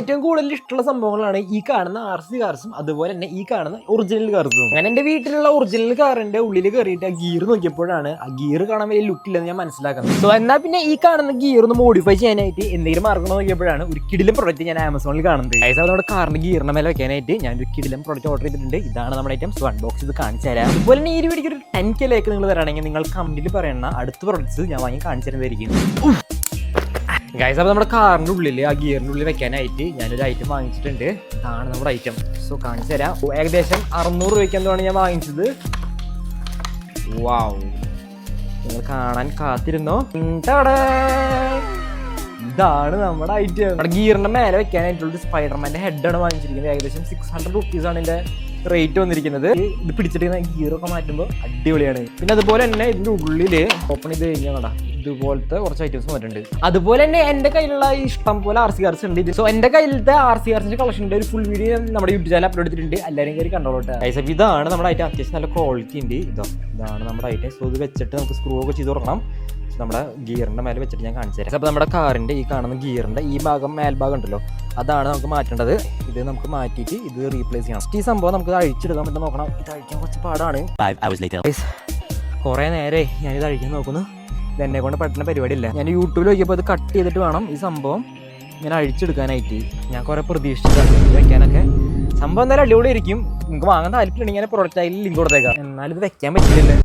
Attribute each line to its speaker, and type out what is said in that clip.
Speaker 1: ഏറ്റവും കൂടുതൽ ഇഷ്ടമുള്ള സംഭവങ്ങളാണ് ഈ കാണുന്ന ആർ സി കാർസും അതുപോലെ തന്നെ ഈ കാണുന്ന ഒറിജിനൽ കാർസും അങ്ങനെ എന്റെ വീട്ടിലുള്ള ഒറിജിനൽ കാറിന്റെ ഉള്ളിൽ കയറിയിട്ട് ആ ഗിയർ നോക്കിയപ്പോഴാണ് ആ ഗിയർ കാണാൻ വലിയ ലുക്ക് ഇല്ലെന്ന് ഞാൻ മനസ്സിലാക്കുന്നത്. സോ എന്നാൽ പിന്നെ ഈ കാണുന്ന ഗിയർ ഒന്ന് മോഡിഫൈ ചെയ്യാനായിട്ട് എന്തെങ്കിലും മാർഗം നോക്കിയപ്പോഴാണ് ഒരു കിടിലും പ്രൊഡക്റ്റ് ഞാൻ ആമസോണിൽ കാണുന്നത്. അതായത് അവരുടെ കാറിന്റെ ഗിയറിന് മേലെ വെക്കാനായിട്ട് ഞാൻ ഒരു കിടിലും പ്രൊഡക്റ്റ് ഓർഡർ ചെയ്തിട്ടുണ്ട്. ഇതാണ് നമ്മുടെ ഐറ്റംസ് വൺ ബോക്സ് ഇത് കാണിച്ചു തരാം. അതുപോലെ തന്നെ ഈ വീഡിയോക്ക് ഒരു ടെൻ കെ ലേക്ക് നിങ്ങൾ തരാണെങ്കിൽ നിങ്ങൾ കമ്പനിയിൽ പറയുന്ന അടുത്ത പ്രൊഡക്ട്സ് ഞാൻ വാങ്ങി കാണിച്ചു തരുന്നതായിരിക്കും. ഗൈസ് അപ്പോൾ നമ്മുടെ കാറിന്റെ ഉള്ളിൽ ആ ഗിയറിന്റെ ഉള്ളിൽ വെക്കാനായിട്ട് ഞാനൊരു ഐറ്റം വാങ്ങിച്ചിട്ടുണ്ട്. ഇതാണ് നമ്മുടെ ഐറ്റം സോ കാണിച്ചു തരാം. ഏകദേശം അറുന്നൂറ് രൂപയ്ക്ക് എന്താണ് ഞാൻ വാങ്ങിച്ചത്? വാവ് നിങ്ങൾ കാണാൻ കാത്തിരുന്നോ. ഇതാണ് നമ്മുടെ ഐറ്റം നമ്മുടെ ഗിയറിന്റെ മേലെ വെക്കാനായിട്ടുള്ള സ്പൈഡർമാന്റെ ഹെഡാണ് വാങ്ങിച്ചിരിക്കുന്നത്. ഏകദേശം സിക്സ് ഹൺഡ്രഡ് റുപ്പീസ് ആണ് ഇതിന്റെ റേറ്റ് വന്നിരിക്കുന്നത്. ഇത് പിടിച്ചിട്ട് ഗീറൊക്കെ മാറ്റുമ്പോൾ അടിപൊളിയാണ്. പിന്നെ അതുപോലെ തന്നെ ഇതിന്റെ ഉള്ളിൽ ഓപ്പൺ ചെയ്ത് കഴിഞ്ഞാൽ ഇതുപോലത്തെ കുറച്ച് ഐറ്റംസ് വന്നിട്ടുണ്ട്. അതുപോലെ തന്നെ എന്റെ കയ്യിലുള്ള ഇഷ്ടം പോലെ ആർ സി ആർസ് ഉണ്ട് ഇത്. സോ എന്റെ കയ്യിലത്തെ ആർ സി ആർസിന്റെ കളക്ഷന്റെ ഒരു ഫുൾ വീഡിയോ നമ്മുടെ യൂട്യൂബ് ചാനൽ അപ്ലോഡ് ചെയ്തിട്ടുണ്ട്. എല്ലാവരും കയറി കണ്ടോളട്ടെ ഐസപ്പ് ഇതാണ് നമ്മുടെ ഐറ്റം അത്യാവശ്യം നല്ല ക്വാളിറ്റി ഉണ്ട്. ഇതാ ഇതാണ് നമ്മുടെ ഐറ്റം സോ ഇത് വെച്ചിട്ട് നമുക്ക് സ്ക്രൂ ഒക്കെ ചെയ്ത് തുറക്കണം നമ്മുടെ ഗിയറിന്റെ മേലെ വെച്ചിട്ട് ഞാൻ കാണിച്ചു തരാം. അപ്പോൾ നമ്മുടെ കാറിന്റെ ഈ കാണുന്ന ഗിയറിന്റെ ഈ ഭാഗം മേൽഭാഗം ഉണ്ടല്ലോ അതാണ് നമുക്ക് മാറ്റേണ്ടത്. ഇത് നമുക്ക് മാറ്റിയിട്ട് ഇത് റീപ്ലേസ് ചെയ്യണം. ഈ സംഭവം നമുക്ക് അഴിച്ചെടുക്കാൻ പറ്റും നോക്കണം. ഇത് അഴിക്കാൻ കുറച്ച് പാടാണ്. കുറേ നേരെ ഞാനിത് അഴിക്കാൻ നോക്കുന്നു. ഇത് എന്നെ കൊണ്ട് പരിപാടി ഇല്ല. ഞാൻ യൂട്യൂബിൽ നോക്കിയപ്പോൾ ഇത് കട്ട് ചെയ്തിട്ട് വേണം ഈ സംഭവം ഇങ്ങനെ അഴിച്ചെടുക്കാനായിട്ട്. ഞാൻ കുറേ പ്രതീക്ഷിച്ചിട്ടുണ്ട് ഇത് വെക്കാനൊക്കെ. സംഭവം എന്തായാലും അടിപൊളി ഇരിക്കും നിങ്ങൾക്ക് വാങ്ങാൻ താല്പര്യമുണ്ടെങ്കിൽ ഞാൻ പ്രൊഡക്റ്റ് അതിൽ ലിങ്ക് കൊടുത്തേക്കാം. എന്നാലും ഇത് വെക്കാൻ പറ്റില്ലല്ലോ.